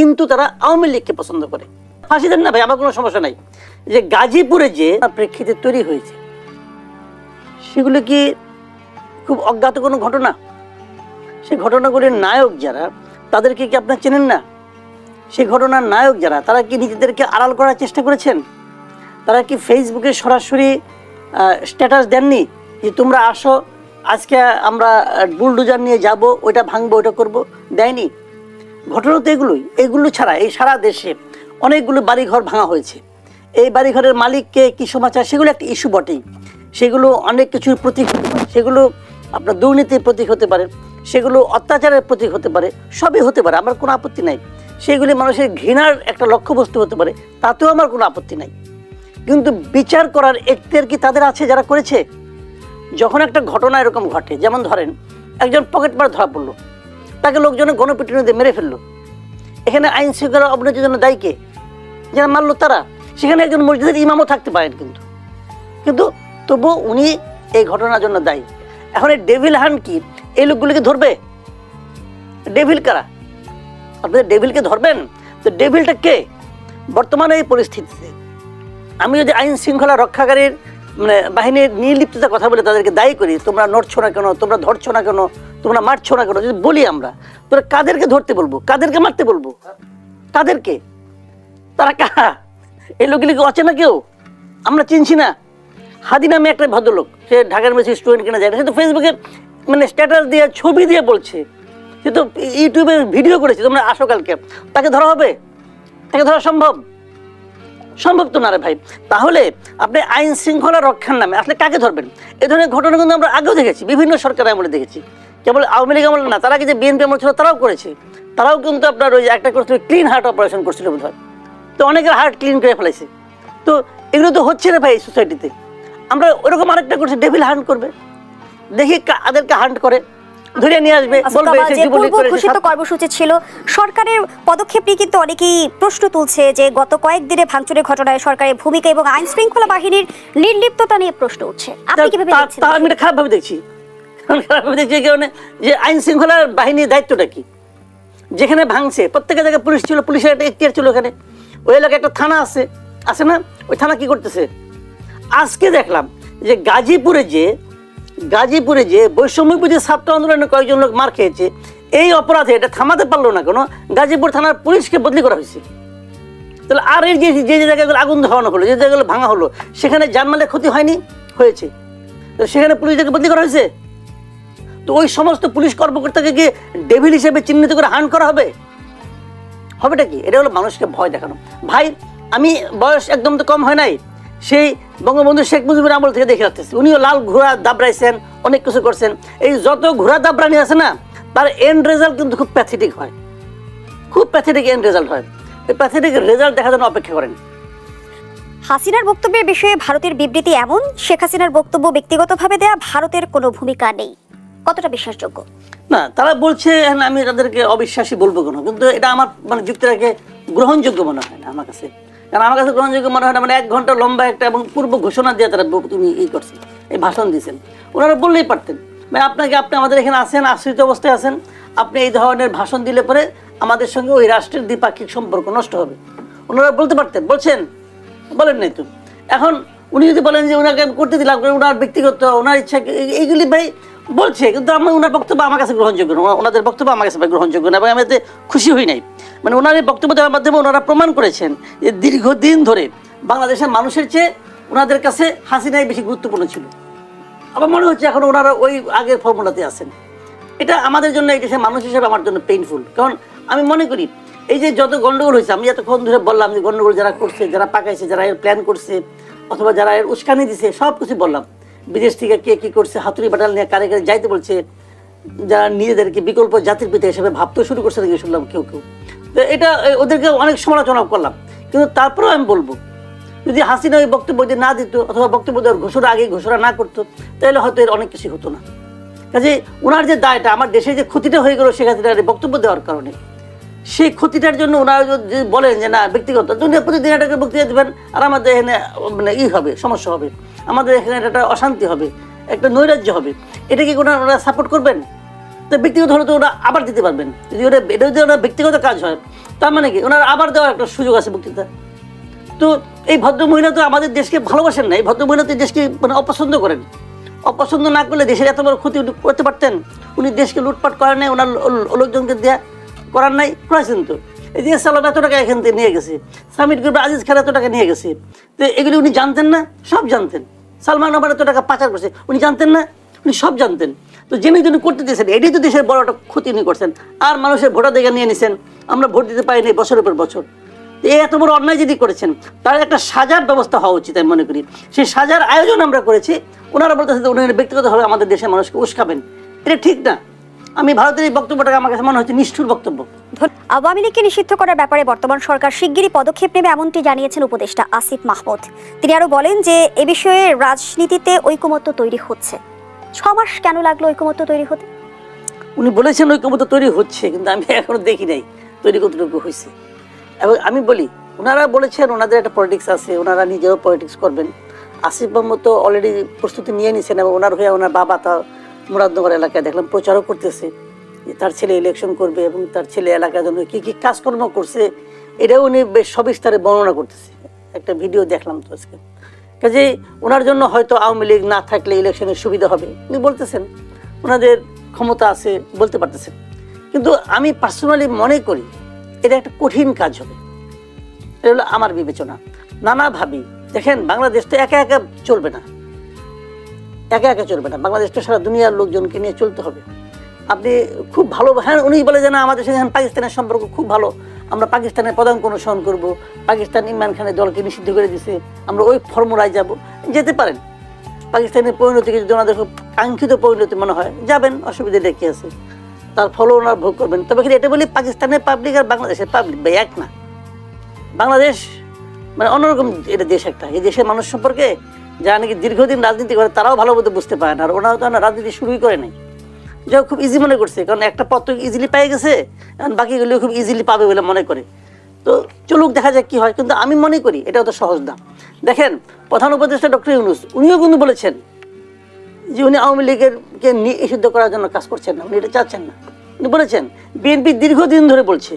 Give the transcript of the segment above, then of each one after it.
কিন্তু তারা আওয়ামী লীগকে পছন্দ করে। ফাঁসি দেন না ভাই, আমার কোনো সমস্যা নাই। যে গাজীপুরে যে প্রেক্ষিতে তৈরি হয়েছে, সেগুলো কি খুব অজ্ঞাত কোনো ঘটনা? সেই ঘটনাগুলির নায়ক যারা, তাদেরকে কি আপনার চেনেন না? সেই ঘটনার নায়ক যারা, তারা কি নিজেদেরকে আড়াল করার চেষ্টা করেছেন? তারা কি ফেসবুকে সরাসরি স্ট্যাটাস দেননি? যে তোমরা আসো, আজকে আমরা বুলডোজার নিয়ে যাব, ওইটা ভাঙবো, ওইটা করব? দেয়নি? ঘটনা তো এগুলোই। এগুলো ছাড়া এই সারা দেশে অনেকগুলো বাড়িঘর ভাঙা হয়েছে। এই বাড়িঘরের মালিককে কী সমাচার, সেগুলো একটা ইস্যু বটেই। সেগুলো অনেক কিছুর প্রতীক সেগুলো আপনার দুর্নীতির প্রতীক হতে পারে। সেগুলো অত্যাচারের প্রতীক হতে পারে। সবই হতে পারে, আমার কোনো আপত্তি নাই। সেগুলি মানুষের ঘৃণার একটা লক্ষ্যবস্তু হতে পারে, তাতেও আমার কোনো আপত্তি নাই। কিন্তু বিচার করার এখতিয়ার কি তাদের আছে যারা করেছে? যখন একটা ঘটনা এরকম ঘটে, যেমন ধরেন, একজন পকেট মার ধরা পড়ল। তাকে লোকজনে গণপিটুনি দিয়ে মেরে ফেলল। এখানে আইন শৃঙ্খলা অবনতির জন্য দায়ী কে? যারা মারলো তারা? সেখানে একজন মসজিদের ইমামও থাকতে পারেন কিন্তু। কিন্তু তবুও উনি এই ঘটনার জন্য দায়ী। এখন এই ডেভিল হান কি? এই লোকগুলিকে ধরবে? ডেভিল কারা? আপনি ডেভিলকে ধরবেন? তো ডেভিলটা কে? বর্তমানে এই পরিস্থিতিতে। আমি যদি আইন শৃঙ্খলা রক্ষাকারীর মানে বাহিনীর নির্লিপ্ততার কথা বলে তাদেরকে দায়ী করি, তোমরা নড়ছো না কেন? তোমরা ধরছো না কেন? তোমরা মারছো না কেন? যদি বলি আমরা, তোরা কাদেরকে ধরতে বলব? কাদেরকে মারতে বলব? কাদেরকে? তারা কারা এই লোকগুলিকে অচেনা কেউ? আমরা চিনছি না। হাদি নামে একটা ভদ্রলোক, সে ঢাকার মেসি স্টুডেন্ট কিনা যায় সে তো ফেসবুকে মানে স্ট্যাটাস দিয়ে, ছবি দিয়ে বলছে। সে তো ইউটিউবে ভিডিও করেছে, তোমরা আসো কালকে। তাকে ধরা হবে? তাকে ধরা সম্ভব? সম্ভব তো না রে ভাই। তাহলে আপনি আইন শৃঙ্খলা রক্ষার নামে, আসলে কাকে ধরবেন? এ ধরনের ঘটনা কিন্তু আমরা আগেও দেখেছি, বিভিন্ন সরকার আমলে দেখেছি। কেবল আওয়ামী লীগ আমলে না তারা কি যে বিএনপি আমল ছিল তারাও করেছে। তারাও কিন্তু আপনার ওই একটা করছিল ক্লিন হার্ট অপারেশন করছিল বোধ হয় তো অনেকের হার্ট ক্লিন করে ফেলাইছে। তো এগুলো তো হচ্ছে না ভাই সোসাইটিতে আমরা ওরকম আরেকটা করছি ডেভিল হান্ট করবে। দেখি কা- তাদেরকে হান্ট করে। ধরে নিয়ে আসবে আচ্ছা, ঘোষিত কর্মসূচি ছিল সরকারের পদক্ষেপ নিয়ে কিন্তু অনেকেই প্রশ্ন তুলছে যে গত কয়েকদিনে ভাঙচুরের ঘটনায় সরকারের ভূমিকা এবং আইন শৃঙ্খলা বাহিনীর নির্লিপ্ততা নিয়ে প্রশ্ন উঠছে। আপনি কীভাবে তা- আমি এটা খারাপ ভাবে দেখছি। দেখছি কারণে যে আইন শৃঙ্খলার বাহিনীর দায়িত্বটা কি? যেখানে ভাঙছে প্রত্যেকের জায়গায় পুলিশ ছিল, পুলিশের একটা এখতিয়ার ছিল ওখানে। ওই এলাকায় একটা থানা আছে আছে না? ওই থানা কি করতেছে? আজকে দেখলাম যে গাজীপুরে যে গাজীপুরে যে বৈষম্য বিরোধী ছাত্র আন্দোলনে কয়েকজন লোক মার খেয়েছে, এই অপরাধে এটা থামাতে পারল না কোনো, গাজীপুর থানার পুলিশকে বদলি করা হয়েছে। তাহলে আর এই যে যে যে জায়গাগুলো আগুন ধরানো হলো, যে জায়গাগুলো ভাঙা হলো, সেখানে জানমালের ক্ষতি হয়নি, হয়েছে। তো সেখানে পুলিশদেরকে বদলি করা হয়েছে? তো ওই সমস্ত পুলিশ কর্মকর্তাকে গিয়ে ডেভিল হিসেবে চিহ্নিত করে হান করা হবে? হবেটা কি? এটা হলো মানুষকে ভয় দেখানো। ভাই, আমি বয়স একদম তো কম হয় নাই। সেই বঙ্গবন্ধু শেখ মুজিবুর আমল থেকে দেখে রাখতেছি। উনিও লাল ঘোড়া দাবড়াইছেন, অনেক কিছু করছেন। এই যত ঘোড়া দাবড়ানি আছে না, তার এন্ড রেজাল্ট কিন্তু খুব প্যাথেটিক হয়। খুব প্যাথেটিক এন্ড রেজাল্ট হয়। এই প্যাথেটিক রেজাল্ট দেখার জন্য অপেক্ষা করেন। হাসিনার বক্তব্যের বিষয়ে ভারতের বিবৃতি এমন, শেখ হাসিনার বক্তব্য ব্যক্তিগতভাবে দেয়া ভারতের কোনো ভূমিকা নেই। কতটা বিশ্বাসযোগ্য? না তারা বলছে হ্যাঁ, আমি তাদেরকে অবিশ্বাসী বলব কেন? কিন্তু এটা আমার মানে যুক্তিটাকে গ্রহণযোগ্য মনে হয় না আমার কাছে। কারণ আমার কাছে গ্রহণযোগ্য মনে হয় না মানে এক ঘণ্টা লম্বা একটা এবং পূর্ব ঘোষণা দিয়ে তারা তুমি ই করছেন এই ভাষণ দিয়েছেন। ওনারা বললেই পারতেন মানে আপনাকে আপনি আমাদের এখানে আছেন আশ্রিত অবস্থায় আছেন? আপনি এই ধরনের ভাষণ দিলে পরে আমাদের সঙ্গে ওই রাষ্ট্রের দ্বিপাক্ষিক সম্পর্ক নষ্ট হবে। ওনারা বলতে পারতেন বলছেন বলেন নাই তো। এখন উনি যদি বলেন যে ওনাকে করতে দিলাম ওনার ব্যক্তিগত ওনার ইচ্ছা এই- এইগুলি ভাই বলছে, কিন্তু আমার ওনার বক্তব্য আমার কাছে গ্রহণযোগ্য না। ওনাদের বক্তব্য আমার কাছে গ্রহণযোগ্য না এবং আমি এতে খুশি হই নাই। মানে ওনার এই বক্তব্য দেওয়ার মাধ্যমে ওনারা প্রমাণ করেছেন যে দীর্ঘদিন ধরে বাংলাদেশের মানুষের চেয়ে ওনাদের কাছে হাসিনাই বেশি গুরুত্বপূর্ণ ছিল। আমার মনে হচ্ছে এখন ওনারা ওই আগের ফর্মুলাতে আছেন। এটা আমাদের জন্য, এই দেশের মানুষ হিসেবে আমার জন্য পেইনফুল কারণ আমি মনে করি, এই যে যত গণ্ডগোল হয়েছে, আমি এতক্ষণ ধরে বললাম যে গণ্ডগোল যারা করছে, যারা পাকাইছে, যারা এর প্ল্যান করছে, অথবা যারা এর উস্কানি দিছে সব কিছু বললাম। বিদেশ থেকে কে কি করছে, হাতুড়ি বাটাল নিয়ে কারে কারে যাইতে বলছে, যারা নিজেদেরকে বিকল্প জাতির পিতা হিসেবে ভাবতে শুরু করছে নাকি শুনলাম কেউ কেউ। তো এটা ওদেরকে অনেক সমালোচনা করলাম। কিন্তু তারপরেও আমি বলব, যদি হাসিনা ওই বক্তব্য যদি না দিত অথবা বক্তব্য দেওয়ার ঘোষণা আগে ঘোষণা না করতো, তাহলে হয়তো এর অনেক কিছু হতো না। কাজে ওনার যে দায়টা, আমার দেশে যে ক্ষতিটা হয়ে গেল এই বক্তব্য দেওয়ার কারণে, সেই ক্ষতিটার জন্য ওনারা যদি বলেন যে না, ব্যক্তিগত দুনিয়া প্রতিদিন এটাকে বক্তৃতা দেবেন, আর আমাদের এখানে মানে ই হবে, সমস্যা হবে। আমাদের এখানে একটা অশান্তি হবে, একটা নৈরাজ্য হবে। এটা কি ওনারা ওনারা সাপোর্ট করবেন? তো ব্যক্তিগত হলে তো ওরা আবার দিতে পারবেন। যদি ওরা এটা যদি ওরা ব্যক্তিগত কাজ হয়, তার মানে কি? ওনার আবার দেওয়ার একটা সুযোগ আছে বক্তৃতা। তো এই ভদ্র মহিলা তো আমাদের দেশকে ভালোবাসেন না। এই ভদ্র মহিলা তো দেশকে মানে অপছন্দ করেন। অপছন্দ না করলে দেশের এত বড় ক্ষতি করতে পারতেন। উনি দেশকে লুটপাট করেন নাই, ওনার লোকজনকে দেয়া করার নাই করেছেন তো। এই যে সালাম এত টাকা এখান থেকে নিয়ে গেছে। সামিট গ্রুপের আজিজ খান এত টাকা নিয়ে গেছে। তো এগুলি উনি জানতেন না? সব জানতেন। সালমান আবার এত টাকা পাচার করছে, উনি জানতেন না? উনি সব জানতেন। তো জেনে তিনি করতে দিয়েছেন, এটাই তো দেশের বড় একটা ক্ষতি উনি করছেন। আর মানুষের ভোটাধিকার নিয়ে নিছেন, আমরা ভোট দিতে পারিনি বছরের পর বছর। এই এত বড় অন্যায় যদি করেছেন, তার একটা সাজার ব্যবস্থা হওয়া উচিত আমি মনে করি। সেই সাজার আয়োজন আমরা করেছি, ওনারা বলতেছে যে উনি ব্যক্তিগতভাবে আমাদের দেশের মানুষকে উস্কাবেন। এটা ঠিক না। আমি ভারতের এই বক্তব্যটাকে আমার কাছে মনে হচ্ছে নিষ্ঠুর বক্তব্য। আওয়ামী লীগকে নিষিদ্ধ করার ব্যাপারে বর্তমান সরকার শিগগিরই পদক্ষেপ নেবে এমনটি জানিয়েছেন উপদেষ্টা আসিফ মাহমুদ। তিনি আরও বলেন যে এ বিষয়ে রাজনীতিতে ঐকমত্য তৈরি হচ্ছে। ছ মাস কেন লাগল ঐকমত্য তৈরি হতে? উনি বলেছেন ঐক্যমত তৈরি হচ্ছে কিন্তু আমি এখনও দেখি নাই তৈরি কতটুকু হয়েছে। এবং আমি বলি ওনারা বলেছেন ওনাদের একটা পলিটিক্স আছে ওনারা নিজেও পলিটিক্স করবেন। আসিফ মোহাম্মদ তো অলরেডি প্রস্তুতি নিয়ে নিছেন এবং ওনার হয়ে ওনার বাবা তা মুরাদনগর এলাকায় দেখলাম প্রচারও করতেছে যে তার ছেলে ইলেকশন করবে এবং তার ছেলে এলাকার জন্য কী কী কাজকর্ম করছে, এটাও উনি বেশ সবিস্তারে বর্ণনা করতেছে। একটা ভিডিও দেখলাম তো আজকে। কাজে ওনার জন্য হয়তো আওয়ামী লীগ না থাকলে ইলেকশনের সুবিধা হবে। উনি বলতেছেন, ওনাদের ক্ষমতা আছে, বলতে পারতেছেন। কিন্তু আমি পার্সোনালি মনে করি এটা একটা কঠিন কাজ হবে। এটা হলো আমার বিবেচনা। নানা ভাবি দেখেন বাংলাদেশ তো একা একা চলবে না। একা একা চলবে না। বাংলাদেশ তো সারা দুনিয়ার লোকজনকে নিয়ে চলতে হবে। আপনি খুব ভালো হ্যাঁ উনি বলে যে না, আমাদের এখন পাকিস্তানের সম্পর্ক খুব ভালো। আমরা পাকিস্তানের পদাঙ্ক অনুসরণ করব। পাকিস্তান ইমরান খানের দলকে নিষিদ্ধ করে দিছে। আমরা ওই ফর্মুলায় যাব। যেতে পারেন। পাকিস্তানের পরিণতিকে যদি ওনাদের খুব কাঙ্ক্ষিত পরিণতি মনে হয়, যাবেন, অসুবিধা দেখে আছে। তার ফলও ওনার ভোগ করবেন। তবে কিন্তু এটা বলি পাকিস্তানের পাবলিক আর বাংলাদেশের পাবলিক ভাই, এক না। বাংলাদেশ মানে অন্যরকম এটা দেশ একটা। এই দেশের মানুষ সম্পর্কে যারা নাকি দীর্ঘদিন রাজনীতি করে, তারাও ভালো মতো বুঝতে পারে না। আর ওনারা তো রাজনীতি শুরুই করে নাই। যা খুব ইজি মনে করছে, কারণ একটা পত্র ইজিলি পেয়ে গেছে, এখন বাকিগুলো খুব ইজিলি পাবে বলে মনে করে। তো চলুক, দেখা যাক কি হয়। কিন্তু আমি মনে করি, এটা তো সহজ না। দেখেন, প্রধান উপদেষ্টা ডক্টর ইউনুস, উনিও কিন্তু বলেছেন যে উনি আওয়ামী লীগের কে নিষিদ্ধ করার জন্য কাজ করছেন না, উনি এটা চাচ্ছেন না। উনি বলেছেন, বিএনপি দীর্ঘদিন ধরে বলছে,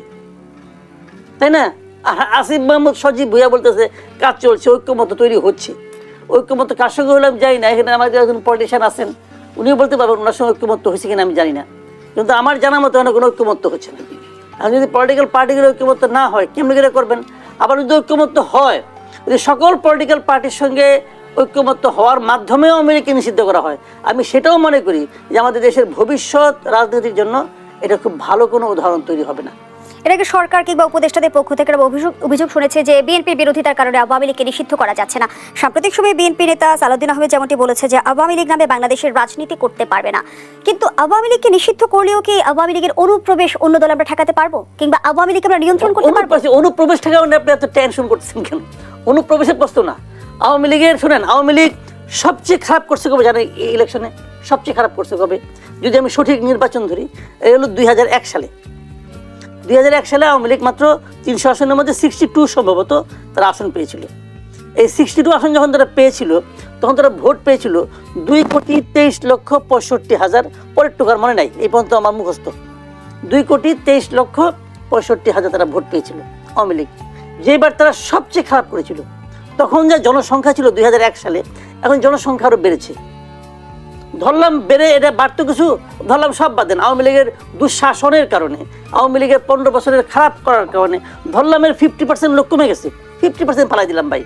তাই না? আর আসিফ মাহমুদ সজীব ভুইয়া বলতেছে, কাজ চলছে ঐক্যমত তৈরি হচ্ছে। ঐক্যমত কার সঙ্গে হলে আমি না, এখানে আমাদের একজন পলিটিশিয়ান আছেন, উনিও বলতে পারবেন ওনার সঙ্গে ঐক্যমত্য হয়েছে কিনা আমি জানি না। কিন্তু আমার জানা মতো এখানে কোনো ঐক্যমত্য হচ্ছে না। আর যদি পলিটিক্যাল পার্টিগুলো ঐক্যমত্য না হয়, কেমনি করে করবেন? আবার যদি ঐক্যমত্য হয়, যদি সকল পলিটিক্যাল পার্টির সঙ্গে ঐক্যমত্য হওয়ার মাধ্যমেও আমেরিকা নিষিদ্ধ করা হয়, আমি সেটাও মনে করি যে আমাদের দেশের ভবিষ্যৎ রাজনীতির জন্য এটা খুব ভালো কোনো উদাহরণ তৈরি হবে না। এর আগে সরকার কিংবা উপদেষ্টাদের পক্ষ থেকে অভিযোগ শুনেছে যে বিএনপির বিরোধিতার কারণে আওয়ামী লীগকে নিষিদ্ধ করা যাচ্ছে না। সাম্প্রতিক সময়ে বিএনপি নেতা সালাউদ্দিন আহমেদ যেমনটি বলেছে যে আওয়ামী লীগ নামে বাংলাদেশের রাজনীতি করতে পারবে না। কিন্তু আওয়ামী লীগকে নিষিদ্ধ করলেও কি আওয়ামী লীগের অনুপ্রবেশ অন্য দল আমরা ঠেকাতে পারব? কিংবা আওয়ামী লীগকে আমরা নিয়ন্ত্রণ করতে পারব? অনুপ্রবেশ থেকে আপনি এত টেনশন করতেছেন কেন? অনুপ্রবেশের প্রশ্ন না। আওয়ামী লীগের শুনেন, আওয়ামী লীগ সবচেয়ে খারাপ করছে কবে? জানেন, এই ইলেকশনে সবচেয়ে খারাপ করছে কবে? যদি আমি সঠিক নির্বাচন ধরি, এই হলো দুই হাজার এক সালে। দুই হাজার এক সালে আওয়ামী লীগ মাত্র তিনশো আসনের মধ্যে সিক্সটি টু সম্ভবত তারা আসন পেয়েছিল। এই সিক্সটি টু আসন যখন তারা পেয়েছিল, তখন তারা ভোট পেয়েছিল দুই কোটি তেইশ লক্ষ পঁয়ষট্টি হাজার, পরের টুকার মনে নাই, এই পর্যন্ত আমার মুখস্থ। দুই কোটি তেইশ লক্ষ পঁয়ষট্টি হাজার তারা ভোট পেয়েছিল আওয়ামী লীগ। যেবার তারা সবচেয়ে খারাপ করেছিল, তখন যা জনসংখ্যা ছিল দুই হাজার এক সালে, এখন জনসংখ্যা আরও বেড়েছে। ধরলাম বেড়ে এটা বাড়তো কিছু, ধরলাম সব বাদ দেন। আওয়ামী লীগের দুঃশাসনের কারণে, আওয়ামী লীগের পনেরো বছরের খারাপ করার কারণে ধরলাম এর ফিফটি পার্সেন্ট লোক কমে গেছে। ফিফটি পার্সেন্ট পালাই দিলাম ভাই।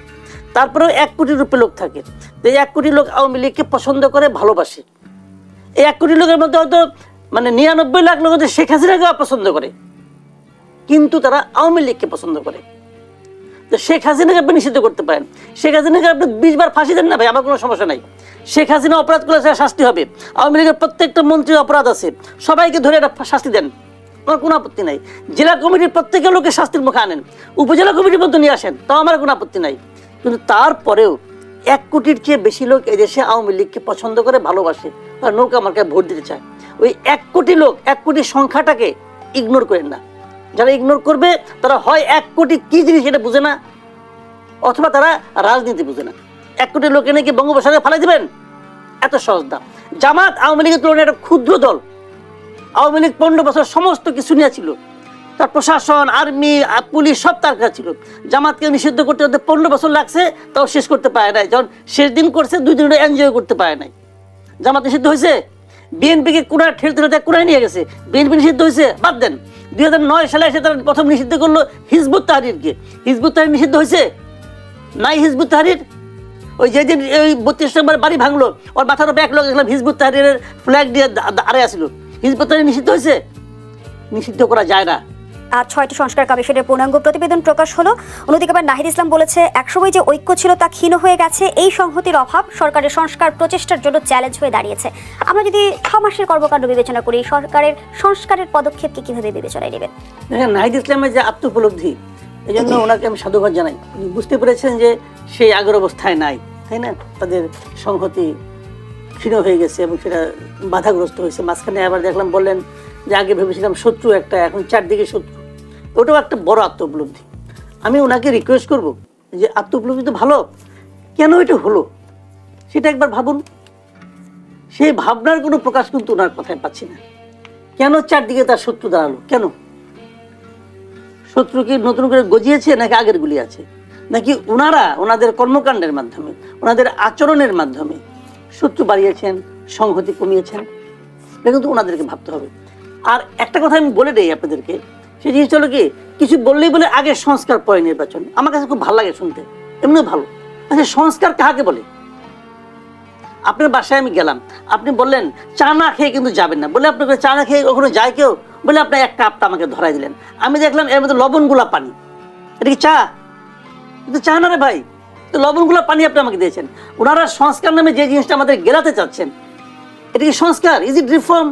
তারপরেও এক কোটি রূপে লোক থাকে। তো এক কোটি লোক আওয়ামী লীগকে পছন্দ করে, ভালোবাসে। এই এক কোটি লোকের মধ্যে হয়তো মানে নিরানব্বই লাখ লোক হয়তো শেখ হাসিনাকে অপছন্দ করে। কিন্তু তারা আওয়ামী লীগকে পছন্দ করে। তো শেখ হাসিনাকে আপনি নিষিদ্ধ করতে পারেন। শেখ হাসিনাকে আপনি বিশ বার ফাঁসি দেন না ভাই, আমার কোনো সমস্যা নাই। শেখ হাসিনা অপরাধ করলে সেটা শাস্তি হবে। আওয়ামী লীগের প্রত্যেকটা মন্ত্রীর অপরাধ আছে। সবাইকে ধরে একটা শাস্তি দেন। আমার কোনো আপত্তি নাই। জেলা কমিটির প্রত্যেকের লোকে শাস্তির মুখে আনেন। উপজেলা কমিটির মধ্যে নিয়ে আসেন, তাও আমার কোনো আপত্তি নাই। কিন্তু তারপরেও এক কোটির চেয়ে বেশি লোক এদেশে আওয়ামী লীগকে পছন্দ করে, ভালোবাসে আর নৌকা মার্কায় ভোট দিতে চায়। ওই এক কোটি লোক, এক কোটি সংখ্যাটাকে ইগনোর করেন না। যারা ইগনোর করবে, তারা হয় এক কোটি কি জিনিস এটা বুঝে না, অথবা তারা রাজনীতি বুঝে না। এক কোটি লোকে নাকি বঙ্গোপসাগরে ফালাই দিবেন? এত সহজ দাম। জামাত আওয়ামী লীগের তুলনায় একটা ক্ষুদ্র দল। আওয়ামী লীগ পনেরো বছর সমস্ত কিছু নিয়ে ছিল। তার প্রশাসন, আর্মি পুলিশ সব তার কাছে ছিল। জামাতকে নিষিদ্ধ করতে ওদের পনেরো বছর লাগছে, তাও শেষ করতে পারে নাই। যখন শেষ দিন করছে, দুই দিন এনজয় করতে পারে নাই। জামাত নিষিদ্ধ হয়েছে? বিএনপিকে কুড়ায় ঠেলতে ঠেলতে কুড়ায় নিয়ে গেছে। বিএনপি নিষিদ্ধ হয়েছে? বাদ দেন। দুই হাজার নয় সালে এসে তারা প্রথম নিষিদ্ধ করল হিজবুত তাহারিরকে। হিজবুত তাহারির নিষিদ্ধ হয়েছে? নাই হিজবুত তাহারির? ওই যে দিন ওই বত্রিশ নম্বর বাড়ি ভাঙলো ওর মাথার এক লোক দেখলাম হিজবুত তাহারিরের ফ্ল্যাগ দিয়ে দা- দা- আড়ে আসলো হিজবুত তাহারির নিষিদ্ধ হয়েছে? নিষিদ্ধ করা যায় না। আর ছয়টি সংস্কার কমিশনের পূর্ণাঙ্গ প্রতিবেদন প্রকাশ হলো। অন্যদিকে আবার নাহিদ ইসলাম বলেছে একসময় যে ঐক্য ছিল তা ক্ষীণ হয়ে গেছে এই সংহতির অভাব সরকারের সংস্কার প্রচেষ্টার জন্য চ্যালেঞ্জ হয়ে দাঁড়িয়েছে। আমরা যদি ছ মাসের কর্মকাণ্ড বিবেচনা করি সরকারের সংস্কারের পদক্ষেপকে কীভাবে বিবেচনায় নেবেন? দেখেন নাহিদ ইসলামের যে আত্ম উপলব্ধি এই জন্য ওনাকে আমি সাধুবাদ জানাই। উনি বুঝতে পেরেছেন যে সেই আগের অবস্থায় নাই, তাই না? তাদের সংহতি ক্ষীণ হয়ে গেছে এবং সেটা বাধাগ্রস্ত হয়েছে। মাঝখানে আবার দেখলাম বললেন যে, আগে ভেবেছিলাম শত্রু একটা, এখন চারদিকে শত্রু। ওটাও একটা বড় আত্ম উপলব্ধি আমি ওনাকে রিকোয়েস্ট করব যে আত্ম উপলব্ধি তো ভালো, কেন এটা হলো? সেটা একবার ভাবুন। সেই ভাবনার কোনো প্রকাশ কিন্তু ওনার কথায় পাচ্ছি না। কেন চারদিকে তার শত্রু দাঁড়াল? কেন? শত্রু কি নতুন করে গজিয়েছে নাকি আগের গুলি আছে? নাকি ওনারা ওনাদের কর্মকাণ্ডের মাধ্যমে, ওনাদের আচরণের মাধ্যমে শত্রু বাড়িয়েছেন, সংহতি কমিয়েছেন? এটা কিন্তু ওনাদেরকে ভাবতে হবে। আর একটা কথা আমি বলে দেই আপনাদেরকে, সেই জিনিসটা হলো কি, কিছু বললেই বলে, আগে সংস্কার পরে নির্বাচন। আমার কাছে খুব ভালো লাগে শুনতে, এমনিও ভালো। আচ্ছা সংস্কার কাকে বলে? আপনার বাসায় আমি গেলাম, আপনি বললেন, চা না খেয়ে কিন্তু যাবেন না। বলে আপনাকে চা না খেয়ে কখনো যায় কেউ? বলে আপনি এক কাপটা আমাকে ধরাই দিলেন। আমি দেখলাম এর মধ্যে লবণগুলা পানি। এটা কি চা? কিন্তু চা না রে ভাই। তো লবণগুলা পানি আপনি আমাকে দিয়েছেন। ওনারা সংস্কার নামে যে জিনিসটা আমাদের গেলাতে চাচ্ছেন, এটা কি সংস্কার? Is it reform